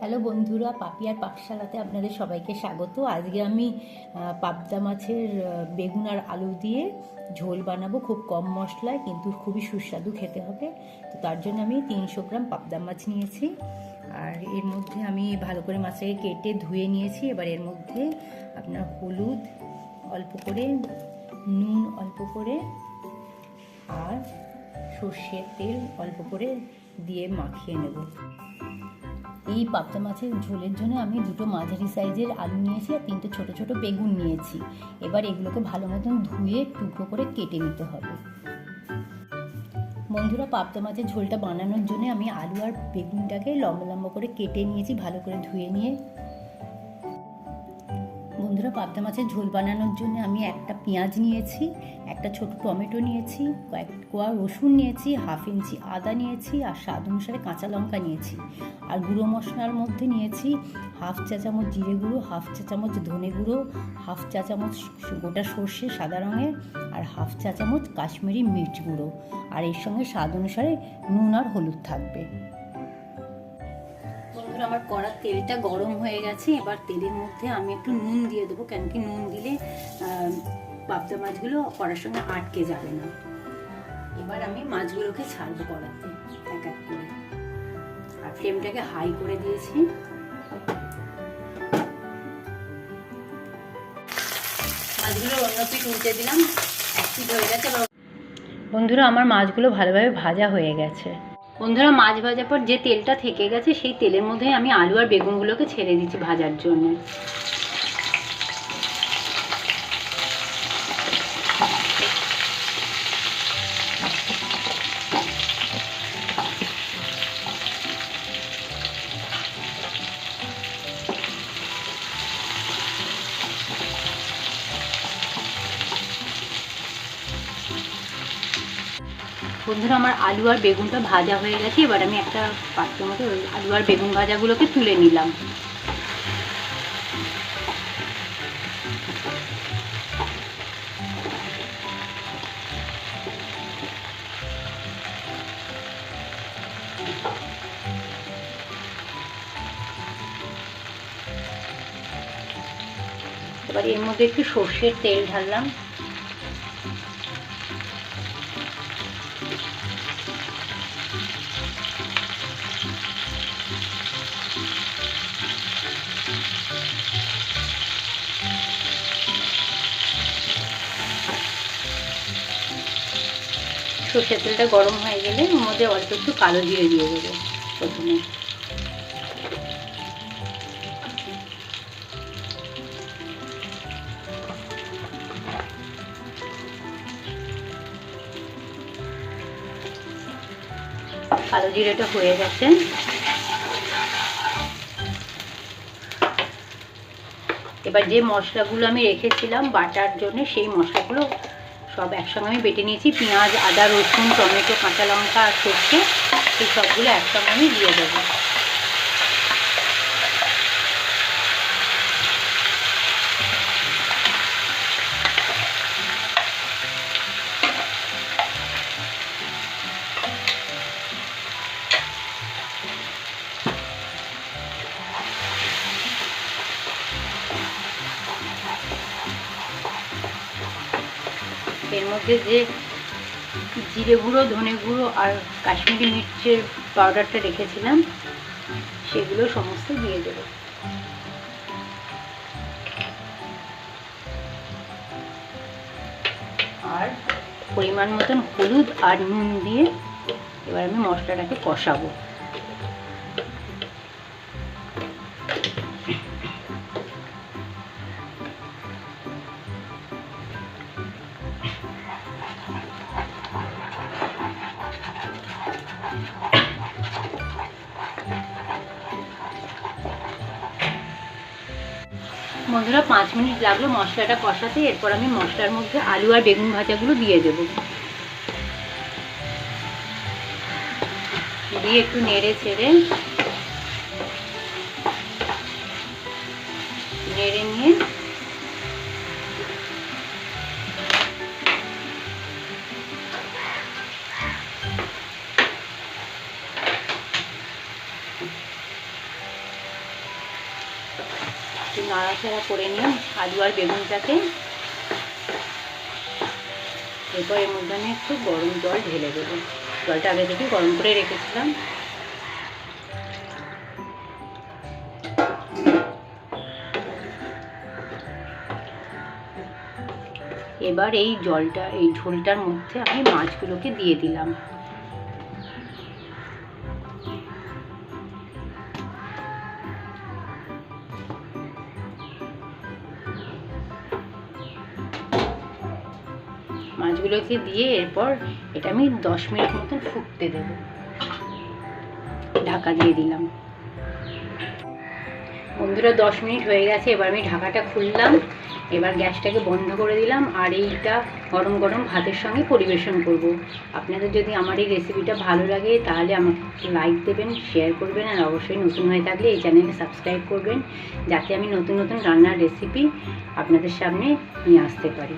Hello বন্ধুরা পাপিয়ার পাকশালাতে আপনাদের সবাইকে স্বাগত। আজকে আমি পাবদা মাছের বেগুন আর আলু দিয়ে ঝোল বানাবো। খুব কম মশলায়, কিন্তু খুবই সুস্বাদু খেতে হবে। তো তার জন্য আমি তিনশো গ্রাম পাবদা মাছ নিয়েছি। আর এর মধ্যে আমি ভালো করে মাছটাকে কেটে ধুয়ে নিয়েছি। এবার এর মধ্যে আপনার হলুদ অল্প করে, নুন অল্প করে, আর সর্ষের তেল অল্প করে দিয়ে মাখিয়ে নেব। এই পাবদা মাছের ঝোলের জন্য আমি দুটো মাঝারি সাইজের আলু নিয়েছি আর তিনটে ছোট ছোট বেগুন নিয়েছি। এবার এগুলোকে ভালো মতন ধুয়ে টুকরো করে কেটে নিতে হবে। বন্ধুরা, পাবদা মাছের ঝোলটা বানানোর জন্য আমি আলু আর বেগুনটাকে লম্বা লম্বা করে কেটে নিয়েছি, ভালো করে ধুয়ে নিয়ে। বন্ধুরা পাবদা মাছের ঝোল বানানোর জন্য আমি একটা পেঁয়াজ নিয়েছি, একটা ছোট টমেটো নিয়েছি, কয়েক কোয়া রসুন নিয়েছি, হাফ ইঞ্চি আদা নিয়েছি আর স্বাদ অনুসারে কাঁচা লঙ্কা নিয়েছি। আর গুঁড়ো মশলার মধ্যে নিয়েছি হাফ চা চামচ জিরে গুঁড়ো, হাফ চা চামচ ধনে গুঁড়ো, হাফ চা চামচ গোটা সর্ষে সাদা রঙের আর হাফ চা চামচ কাশ্মীরি মির্চ গুঁড়ো। আর এর সঙ্গে স্বাদ অনুসারে নুন আর হলুদ থাকবে। বন্ধুরা আমার কড়ার তেলটা গরম হয়ে গেছে, এবার তেলের মধ্যে আমি একটু নুন দিয়ে দেবো, কেন কি নুন দিলে পাবদা মাছগুলো কড়ার সঙ্গে আটকে যাবে না। এবার আমি মাছগুলোকে ছাড়বো কড়াতে, এক এক করে। আর ফ্লেমটাকে হাই করে দিয়েছি। মাছগুলো অন্য পিঠ দিলাম হয়ে গেছে বন্ধুরা, আমার মাছগুলো ভালোভাবে ভাজা হয়ে গেছে। বন্ধুরা, মাছ ভাজার পর যে তেলটা থেকে গেছে, সেই তেলের মধ্যে আমি আলু আর বেগুনগুলোকে ছেড়ে দিচ্ছি ভাজার জন্য। বন্ধুরা, আমার আলু আর বেগুনটা ভাজা হয়ে গেছে। এবার আমি একটা পাত্রের মধ্যে ওই আলু আর বেগুন ভাজাগুলোকে তুলে নিলাম। এবার এর মধ্যে একটু সর্ষের তেল ঢাললাম। সর্ষের তেলটা গরম হয়ে গেলে ওর মধ্যে অল্প একটু কালো জিরে দিয়ে দেবো প্রথমে। কালো জিরেটা হয়ে গেছে। এবার যে মশলাগুলো আমি রেখেছিলাম বাটার জন্য, সেই মশলাগুলো সব একসঙ্গে আমি বেটে নিয়েছি পেঁয়াজ, আদা, রসুন, টমেটো, কাঁচা লঙ্কা আর সর্ষে। এই সবগুলো একসঙ্গে আমি দিয়ে দেবো। এর মধ্যে যে জিরে গুঁড়ো, ধনে গুঁড়ো আর কাশ্মীরি মির্চের পাউডারটা রেখেছিলাম, সেগুলো সমস্ত দিয়ে দেবো। আর পরিমাণ মতন হলুদ আর নুন দিয়ে এবার আমি মশলাটাকে কষাবো। বন্ধুরা, পাঁচ মিনিট লাগল মশলাটা কষাতে। এরপর আমি মশলার মধ্যে আলু আর বেগুন ভাজাগুলো দিয়ে দেবো। দিয়ে একটু নেড়ে ছেড়ে নেড়ে নিয়ে একটু নাড়াচাড়া করে নিয়ে আলু আর বেগুনটাকে এরপর এর মধ্যে আমি একটু গরম জল ঢেলে দেবো। জলটা আগে থেকে গরম করে রেখেছিলাম। এবার এই জলটা, এই ঝোলটার মধ্যে আমি মাছগুলোকে দিয়ে দিলাম। মাছগুলোকে দিয়ে এরপর এটা আমি দশ মিনিট মতন ফুটতে দেবো। ঢাকা দিয়ে দিলাম। বন্ধুরা, দশ মিনিট হয়ে গেছে, এবার আমি ঢাকাটা খুললাম। এবার গ্যাসটাকে বন্ধ করে দিলাম আর এইটা গরম গরম ভাতের সঙ্গে পরিবেশন করব। আপনাদের যদি আমার এই রেসিপিটা ভালো লাগে, তাহলে আমাকে লাইক দেবেন শেয়ার করবেন আর অবশ্যই নতুন হয়ে থাকলে এই চ্যানেলকে সাবস্ক্রাইব করবেন, যাতে আমি নতুন নতুন রান্নার রেসিপি আপনাদের সামনে নিয়ে আসতে পারি।